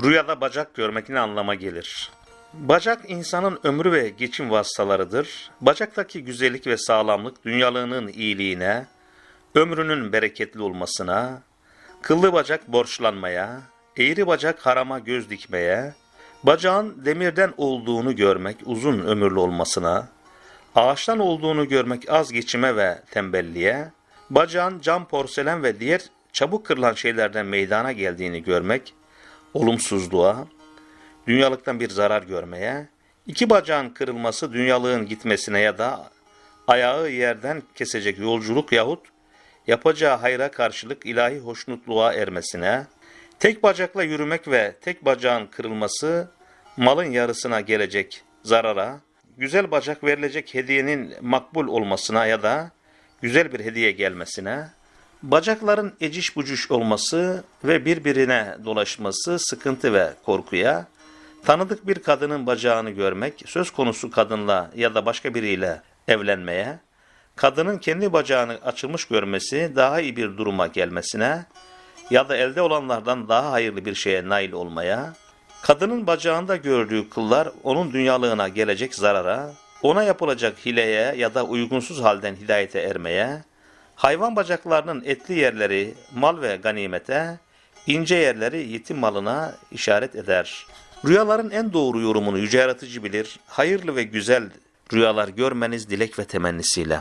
Rüyada bacak görmek ne anlama gelir? Bacak insanın ömrü ve geçim vasıtalarıdır. Bacaktaki güzellik ve sağlamlık dünyalığının iyiliğine, ömrünün bereketli olmasına, kıllı bacak borçlanmaya, eğri bacak harama göz dikmeye, bacağın demirden olduğunu görmek uzun ömürlü olmasına, ağaçtan olduğunu görmek az geçime ve tembelliğe, bacağın cam, porselen ve diğer çabuk kırılan şeylerden meydana geldiğini görmek, olumsuzluğa, dünyalıktan bir zarar görmeye, iki bacağın kırılması dünyalığın gitmesine ya da ayağı yerden kesecek yolculuk yahut yapacağı hayra karşılık ilahi hoşnutluğa ermesine, tek bacakla yürümek ve tek bacağın kırılması malın yarısına gelecek zarara, güzel bacak verilecek hediyenin makbul olmasına ya da güzel bir hediye gelmesine, bacakların eciş bucuş olması ve birbirine dolaşması sıkıntı ve korkuya, tanıdık bir kadının bacağını görmek, söz konusu kadınla ya da başka biriyle evlenmeye, kadının kendi bacağını açılmış görmesi daha iyi bir duruma gelmesine ya da elde olanlardan daha hayırlı bir şeye nail olmaya, kadının bacağında gördüğü kıllar onun dünyalığına gelecek zarara, ona yapılacak hileye ya da uygunsuz halden hidayete ermeye, hayvan bacaklarının etli yerleri mal ve ganimete, ince yerleri yetim malına işaret eder. Rüyaların en doğru yorumunu yüce yaratıcı bilir, hayırlı ve güzel rüyalar görmeniz dilek ve temennisiyle.